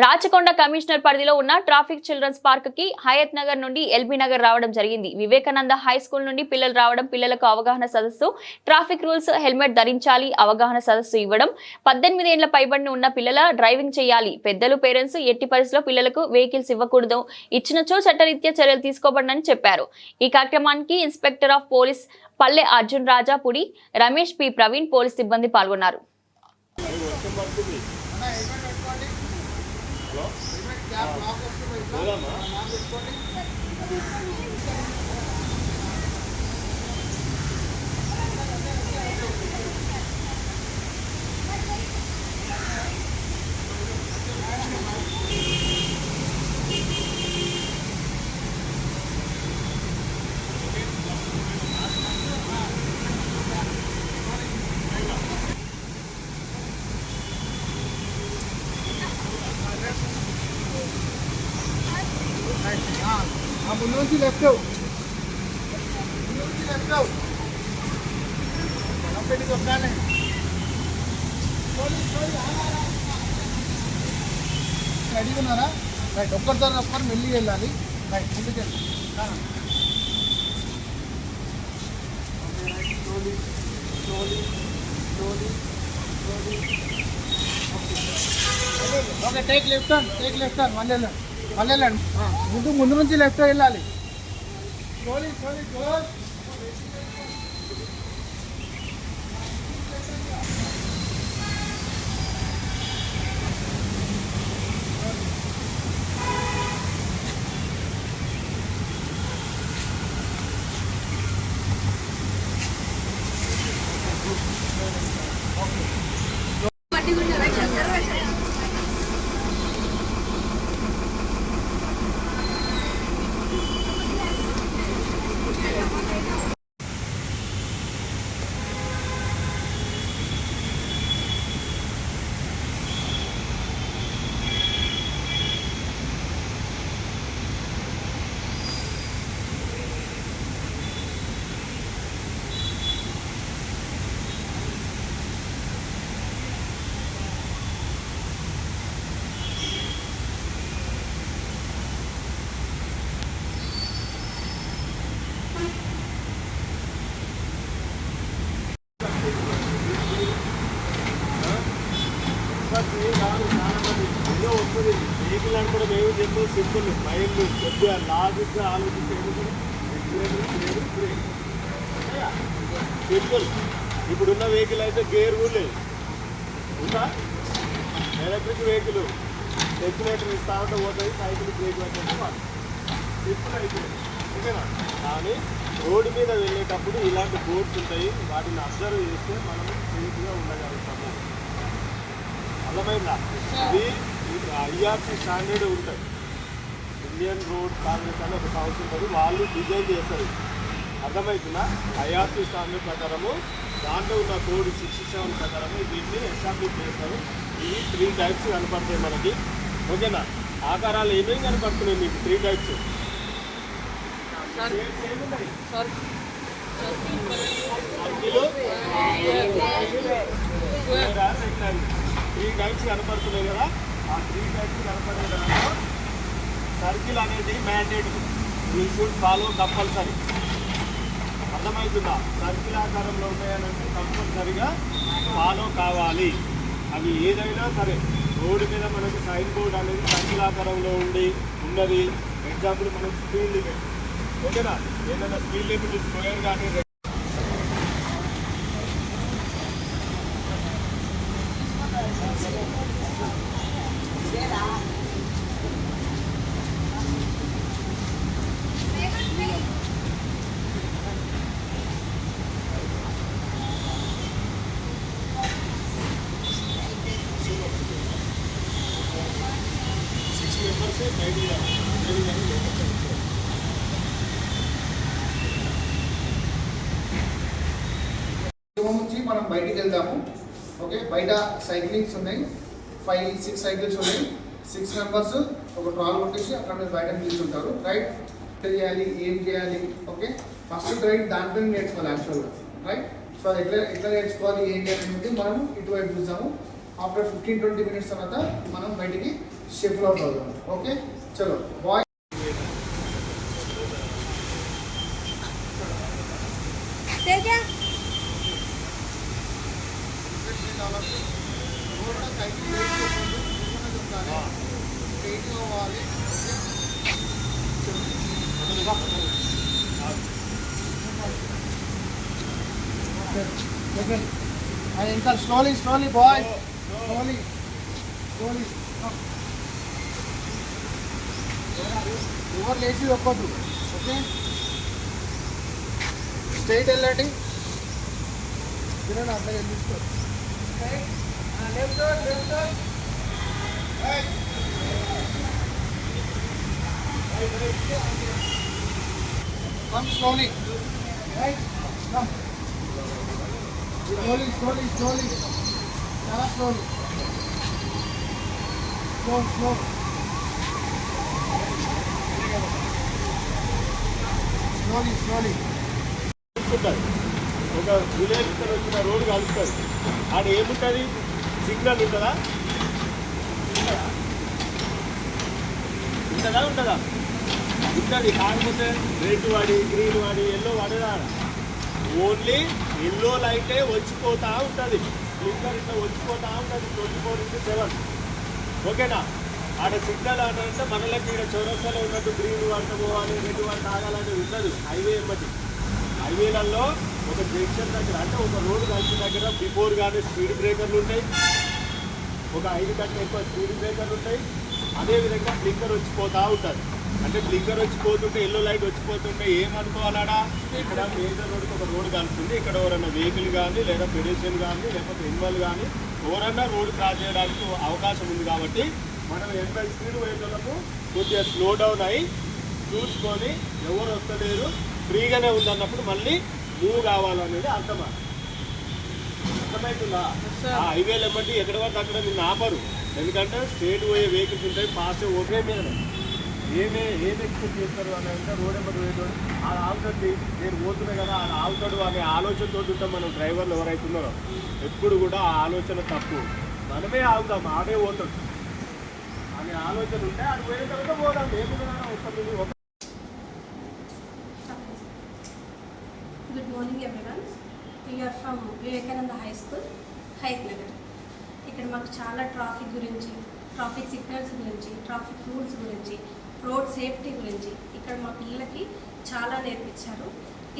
Rachakonda commissioner పరిధిలో ఉన్న traffic children's పార్క్కి హయత్ నగర్ నుండి ఎల్బీ నగర్ రావడం జరిగింది. వివేకానంద హై స్కూల్ నుండి పిల్లలు రావడం పిల్లలకు అవగాహన సదస్సు ట్రాఫిక్ రూల్స్ హెల్మెట్ ధరించాలి అవగాహన సదస్సు ఇవ్వడం పద్దెనిమిది ఏళ్ళ పైబడిన ఉన్న పిల్లల డ్రైవింగ్ చేయాలి పెద్దలు పేరెంట్స్ ఎట్టి పరిస్థితిలో పిల్లలకు వెహికల్స్ ఇవ్వకూడదు ఇచ్చినచో చట్టరీత్యా చర్యలు తీసుకోబడనని చెప్పారు. ఈ కార్యక్రమానికి inspector of police Palle Arjun Rajapudi Ramesh P. Praveen police సిబ్బంది పాల్గొన్నారు. ఆ ముందు నుంచి లెఫ్ట్ ముందు నుంచి లెఫ్ట్ పెట్టి కొట్టాలి రెడీ ఉన్నారా రైట్ ఒక్కరితో ఒక్కరు వెళ్ళి వెళ్ళాలి. రైట్ ముందుకెళ్ళి slowly slowly slowly slowly okay take left and take left and మళ్ళీ వెళ్ళండి. మళ్ళీ వెళ్ళండి. ముందు ముందు నుంచి లెఫ్ట్ వెళ్ళాలి. స్లోలీ స్లోలీ క్లోజ్ ఏదో వస్తుంది. వెహికల్ అనుకోవడం ఏమో చెప్పు సింపుల్. మైండ్ కొద్దిగా లాజిక్గా ఆలోచించి సింపుల్. ఇప్పుడున్న వెహికల్ అయితే గేర్ కూడా లేదు. ఉందా? ఎలక్ట్రిక్ వెహికల్ ఎక్సిలేటర్ ఇస్తా ఉంటే పోతుంది సైకిల్ బ్రేక్ పెట్టేసి సింపుల్ అయిపోయింది ఓకేనా? కానీ రోడ్డు మీద వెళ్ళేటప్పుడు ఇలాంటి బోర్డ్స్ ఉంటాయి. వాటిని అబ్జర్వ్ చేస్తే మనం సేఫ్గా ఉండగలుగుతాము. అర్థమైందా ఇది ఐఆర్సీ స్టాండర్డ్ ఉంటాయి ఇండియన్ రోడ్ కాంగ్రెస్ అని ఒక సంస్థ ఉంటుంది వాళ్ళు డిజైన్ చేస్తారు అర్థమవుతుందా ఐఆర్సీ స్టాండర్డ్ ప్రకారము దాంట్లో ఉన్న కోడ్ సిక్స్టీ సెవెన్ ప్రకారము దీన్ని ఎస్టాబ్లిష్ చేస్తారు ఇవి త్రీ టైప్స్ కనపడతాయి మనకి ఓకేనా ఆకారాలు ఏమేమి కనపడుతున్నాయి మీకు త్రీ టైప్స్ త్రీ గైడ్స్ కనపడుతున్నాయి కదా ఆ త్రీ గైడ్స్ కనపడే దాంట్లో సర్కిల్ అనేది mandate you should follow compulsory అర్థమవుతుందా? సర్కిల్ ఆకారంలో ఉన్నాయనంటే కంపల్సరీగా ఫాలో కావాలి. అవి ఏదైనా సరే రోడ్డు మీద మనకు సైన్ బోర్డ్ అనేది సర్కిల్ ఆకారంలో ఉండి ఉన్నది. ఎగ్జాంపుల్ మనకు స్పీడ్ లిమిట్ ఓకేనా? ఏదైనా స్పీడ్ లిమిట్ స్క్వేర్ కానీ సిక్స్ మెంబర్స్ బయటికి రూమ్ నుంచి మనం బయటికి వెళ్దాము. ఓకే బయట సైక్లింగ్స్ ఉన్నాయి. ఫైవ్ సిక్స్ సైకిల్స్ ఉన్నాయి. సిక్స్ మెంబర్స్ ఒక ట్రాల్ కొట్టేసి అక్కడ మీద బయట నిల్చుంటారు. రైట్? చేయాలి? ఏం చేయాలి? ఓకే. ఫస్ట్ రైట్ దాంట్లో నేర్చుకోవాలి యాక్చువల్గా. రైట్? సో ఎట్లా ఎట్లా నేర్చుకోవాలి? ఏంటి అనేది మనం ఇటువైపు చూసాము ఆఫ్టర్ ఫిఫ్టీన్ ట్వంటీ మినిట్స్ తర్వాత మనం బయటికి షిఫ్ట్ అవుట్ అవుదాం ఓకే? చలో. బాయ్. ఇంకా slowly slowly bye slowly slowly ఎవరు లేచి ఒక్కొద్దు ఓకే స్ట్రైట్ వెళ్ళండి. తినండి అట్లా వెళ్ళిస్తూ left left Come slowly. Right? Come. Slowly, slowly, slowly. చాలా slowly. Slow, slow. Slowly, slowly. ఉంటుంది ఒక విలేజ్ వచ్చిన రోడ్డు కలుస్తుంది ఆడ ఏముంటుంది సిగ్నల్ ఉంటుందా ఉంటుందా? ఉంటుందా ఉంటుందా ఉంటుంది కాకపోతే రెడ్ వాడి గ్రీన్ వాడి ఎల్లో వాడేదా ఓన్లీ ఎల్లో లైటే వచ్చిపోతూ ఉంటుంది. స్లిక్కర్ ఇట్లా వచ్చిపోతూ ఉంటుంది ట్వంటీ ఫోర్ ఇంటూ సెవెన్ ఓకేనా? ఆడ సిగ్నల్ అంటే మనలకి ఇక్కడ చౌరస్తాలో ఉన్నట్టు గ్రీన్ వాడితే పోవాలి రెడ్ వాడితే ఆగాలని ఉండదు. హైవే ఎమ్మటి. హైవేలలో ఒక జంక్షన్ దగ్గర అంటే ఒక రోడ్డు కలిసి దగ్గర బిఫోర్ కానీ స్పీడ్ బ్రేకర్లు ఉంటాయి. ఒక ఐదు కంటే ఎక్కువ స్పీడ్ బ్రేకర్లు ఉంటాయి. అదేవిధంగా బ్లింకర్ వచ్చిపోతూ ఉంటుంది. అంటే బ్లింకర్ వచ్చిపోతుంటే ఎల్లో లైట్ వచ్చిపోతుంటే ఏమనుకోవాలడా? ఇక్కడ మేజర్ రోడ్కి ఒక రోడ్ కలుస్తుంది ఇక్కడ ఎవరైనా వెహికల్ కానీ లేదా పెడిషన్ కానీ లేకపోతే ఎనిమల్ కానీ ఎవరన్నా రోడ్ క్రాస్ చేయడానికి అవకాశం ఉంది కాబట్టి మనం ఎనభై స్పీడ్ పోయేటోళ్ళకు కొద్దిగా స్లో డౌన్ అయ్యి చూసుకొని ఎవరు వస్తలేరు ఫ్రీగానే ఉందన్నప్పుడు మళ్ళీ మూవ్ కావాలనేది అర్థమా? అర్థమవుతుందా హైవేలు ఎమ్మటి ఎక్కడ పడితే అక్కడ నిన్ను ఆపరు. ఎందుకంటే స్టేట్ పోయే వెహికల్స్ ఉంటాయి ఫాస్ట్ ఒకే మీద ఏమే ఏం ఎక్స్పెక్ట్ చేస్తారు అని అంటే రోడ్ నెంబర్ వేయడం ఆడ ఆగుతుంది నేను పోతున్నా కదా ఆడ ఆగుతాడు అనే ఆలోచనతో ఉంటాం మనం డ్రైవర్లు ఎవరైతున్నారో ఎప్పుడు కూడా ఆ ఆలోచన తప్పు. మనమే ఆగుతాం ఆడే పోతాడు అనే ఆలోచన ఉంటే అది పోయిన తర్వాత పోదాం. ఏముందా ఒక good morning everyone. We are from Vivekananda high school Hayath Nagar ఇక్కడ మాకు చాలా ట్రాఫిక్ గురించి ట్రాఫిక్ సిగ్నల్స్ గురించి ట్రాఫిక్ రూల్స్ గురించి రోడ్ సేఫ్టీ గురించి ఇక్కడ మా పిల్లలకి చాలా నేర్పించారు.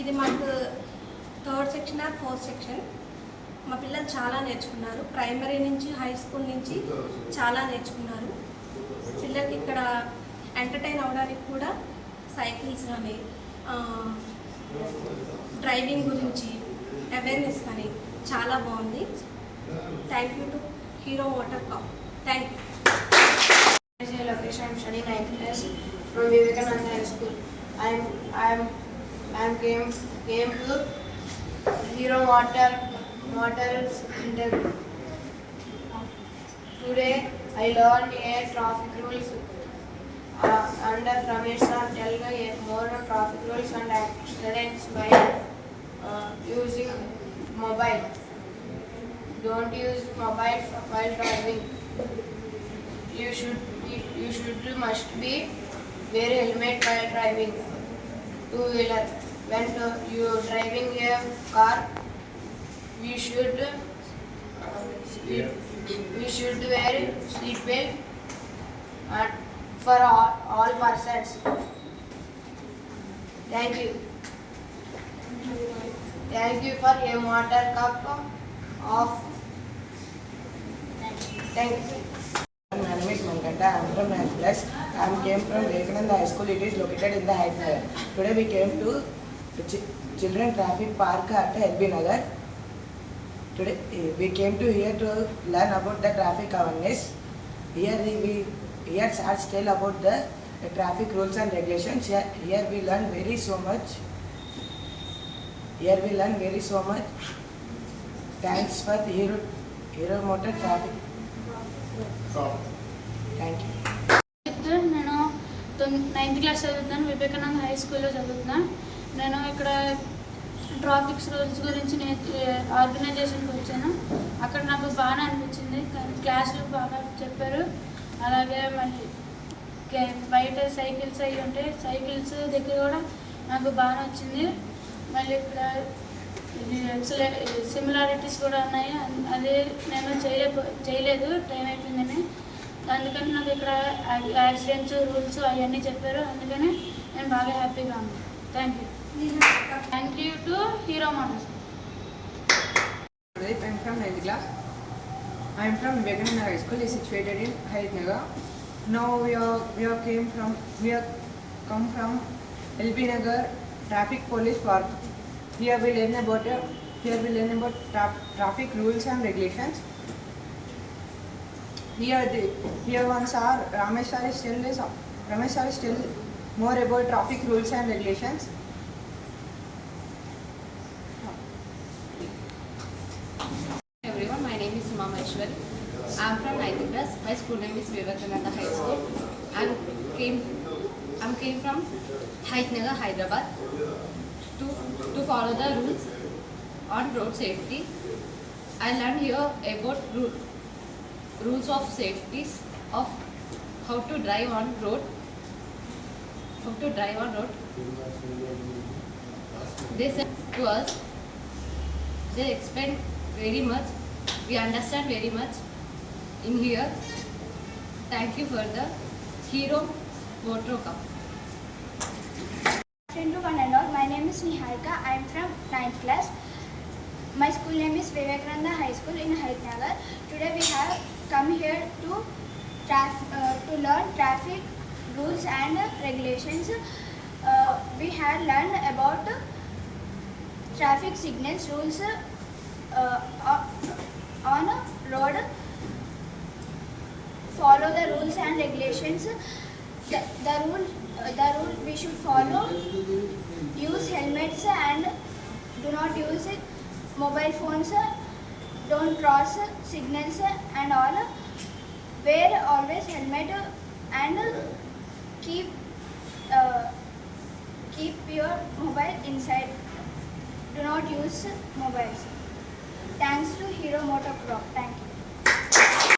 ఇది మాకు third section or fourth section. మా పిల్లలు చాలా నేర్చుకున్నారు. ప్రైమరీ నుంచి హై స్కూల్ నుంచి చాలా నేర్చుకున్నారు. పిల్లలకి ఇక్కడ ఎంటర్టైన్ అవ్వడానికి కూడా సైకిల్స్ కానీ డ్రైవింగ్ గురించి అవేర్నెస్ కానీ చాలా బాగుంది. Thank you to Hero Water Park. Thank you. Hi, I'm studying ninth class from Vivekananda High School. I'm I'm I'm came came to Hero Water Water Center. Today I learned a traffic rules. Uh, under Ramesh sir tell me more traffic rules and accidents by uh, using mobile. Don't use mobile while driving. you should you should must be wear helmet while driving. Two wheeler when you driving a car we should uh, we, we should wear seat belt uh, for all, all persons. Thank you. Thank you for a water cup of thank you I am from 9th class. I am came from Vivekananda High School. It is located in the Hyde Nagar. Today we came to Ch- Children Traffic Park at LB Nagar. Today eh, we came to here to learn about the traffic awareness. Here we here starts tell about the, traffic rules and regulations. Here, here we learn very so much. Here we learn very so much. Thanks for the Hero Hero Motor Traffic. Thank ninth class చదువుతున్నాను Vivekananda high స్కూల్లో చదువుతున్నాను నేను ఇక్కడ traffics rules గురించి నేను ఆర్గనైజేషన్కి వచ్చాను. అక్కడ నాకు బాగానే అనిపించింది. కానీ క్లాసులు బాగా చెప్పారు. అలాగే మళ్ళీ బయట సైకిల్స్ అవి ఉంటాయి సైకిల్స్ దగ్గర కూడా నాకు బాగా నచ్చింది మళ్ళీ ఇక్కడ ఇది సిమిలారిటీస్ కూడా ఉన్నాయి. అదే నేను చేయలేకపో చేయలేదు. టైం అయిపోయిందని. అందుకని నాకు ఇక్కడ యాక్సిడెంట్స్ రూల్స్ అవన్నీ చెప్పారు అందుకని నేను బాగా హ్యాపీగా ఉన్నాను thank you thank you to Hero Motors Pradeep, I'm from 9th class. I'm from Vivekananda High School, is situated in Hayat Now we are we are came from we are come from LB Nagar Traffic Police Park. Here we learn about here we learn about tra- traffic rules and regulations. Here the here ones are Ramesh sir is still is Ramesh sir is still more about traffic rules and regulations. everyone, my name is Suma Maheshwari. I'm from 9th class. My school name is Vivekananda High School. I came, I came from Nagar, Hyderabad to, to follow the rules on road safety. I learned here about ru- rules of safeties of how to drive on road, how to drive on road. They said to us they explain very much. We understand very much in here. Thank you for the Hero Motor Cup. Friend to one and all, my name is Niharika. I am from 9th class. My school name is Vivekananda High School in Nagar. Today we have come here to uh, to learn traffic rules and regulations. Uh, we have learned about traffic signals rules uh, on- on road. Follow the rules and regulations. The, the rule, uh, the rule we should follow. Use helmets and do not use mobile phones. Don't cross signals and all. Wear always helmet and keep uh, keep your mobile inside. Do not use mobiles. Thanks to Hero Motor Pro. Thank you.